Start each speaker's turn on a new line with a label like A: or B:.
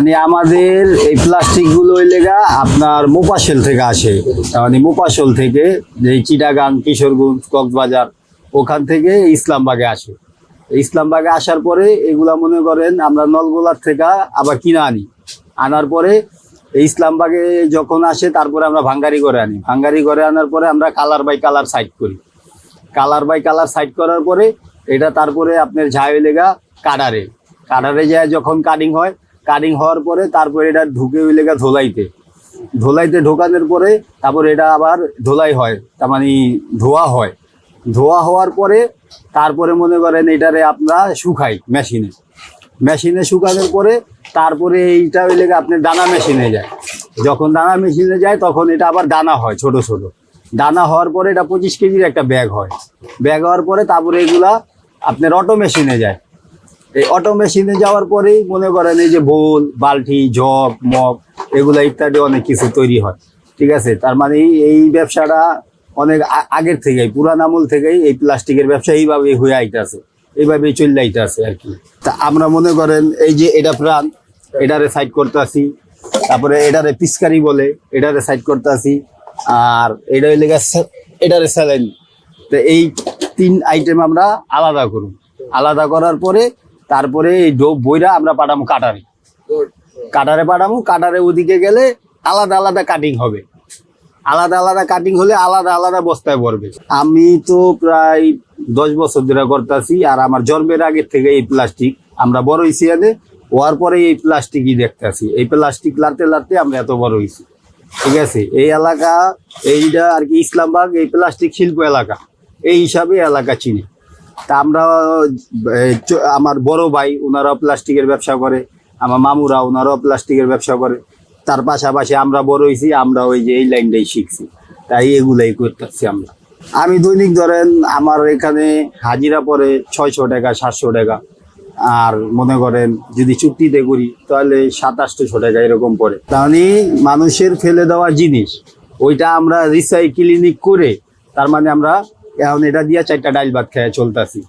A: মানে আমাদের এই প্লাস্টিকগুলো ওই লেগা আপনার মোপাশেল থেকে আসে। মানে মোপাশল থেকে যে চিটাগাং, কিশোরগঞ্জ, কক্সবাজার, ওখান থেকে ইসলামবাগে আসে। ইসলামবাগে আসার পরে এগুলা মনে করেন আমরা নলগোলার থেকে আবার কিনে আনি। আনার পরে ইসলামবাগে যখন আসে, তারপরে আমরা ভাঙ্গারি করে আনি। ভাঙ্গারি করে আনার পরে আমরা কালার বাই কালার সাইড করি। কালার বাই কালার সাইড করার পরে এটা তারপরে আপনার ঝাই লেগা কাডারে কাডারে যায় যখন কাটিং হয় কাটিং হওয়ার পরে তারপরে এটা ঢুকে ওই লেগা ধোলাইতে। ধোলাইতে ঢোকানোর পরে তারপরে এটা আবার ধোলাই হয়, তার মানে ধোয়া হয়। ধোয়া হওয়ার পরে তারপরে মনে করেন এটারে আমরা শুকাই মেশিনে। মেশিনে শুকানোর পরে তারপরে এইটা ওই লেগে আপনার দানা মেশিনে যায়। যখন দানা মেশিনে যায় তখন এটা আবার দানা হয় ছোট ছোট। দানা হওয়ার পরে এটা পঁচিশ কেজির একটা ব্যাগ হয়। ব্যাগ হওয়ার পরে তারপরে এগুলা আপনার অটো মেশিনে যায়। এই অটো মেশিনে যাওয়ার পরেই মনে করেন এই যে বোল, বালতি, জগ, মগ, এগুলো ইত্যাদি অনেক কিছু তৈরি হয়। ঠিক আছে? তার মানে এই- ব্যবসাটা অনেক আগের থেকেই, পুরান আমল থেকেই এই প্লাস্টিকের ব্যবসা এইভাবে হয়ে আইতাছে, এইভাবেই চলে আইতাছে আর কি। তা আমরা মনে করেন এই যে এটা প্রাণ, এটারে সাইড করতে আসি তারপরে এটারে পিচকারি বলে, এটারে সাইড করতে আসি আর এটা হইলে এটারে স্যালাইন তো এই তিন আইটেম আমরা আলাদা করুন। আলাদা করার পরে তারপরে এই ডোব বইরা আমরা পাঠাবো কাটারে। কাটারে পাঠাবো কাটারে ওদিকে গেলে আলাদা আলাদা কাটিং হবে। আলাদা আলাদা কাটিং হলে আলাদা আলাদা বস্তায় পড়বে আমি তো প্রায় দশ বছর ধরে করতেছি, আর আমার জন্মের আগের থেকে এই প্লাস্টিক আমরা বড় হয়েছি আনে হওয়ার পরে এই প্লাস্টিকই দেখতেছি। এই প্লাস্টিক লাড়তে লাড়তে আমরা এত বড় হয়েছি ঠিক আছে? এই এলাকা এইটা আর কি ইসলামবাগ, এই প্লাস্টিক শিল্প এলাকা। এই হিসাবে এলাকা চিনি। তা আমরা আমার বড় ভাই ওনারাও প্লাস্টিকের ব্যবসা করে, আমার মামুরা ওনারাও প্লাস্টিকের ব্যবসা করে। তার পাশাপাশি আমরা বড় হয়েছি, আমরা ওই যে এই লাইনটাই শিখছি। তাই এগুলাই করতেছি আমরা। আমি দৈনিক ধরেন আমার এখানে হাজিরা পরে ছয়শো টাকা, সাতশো টাকা। আর মনে করেন যদি চুক্তিতে করি, তাহলে সাতাশশো টাকা এরকম পড়ে। তাহলে মানুষের ফেলে দেওয়া জিনিস, ওইটা আমরা রিসাইক্লিনিক করে, তার মানে আমরা এখন এটা দিয়ে চারটা ডাইল ভাত খেয়ে চলতেছি।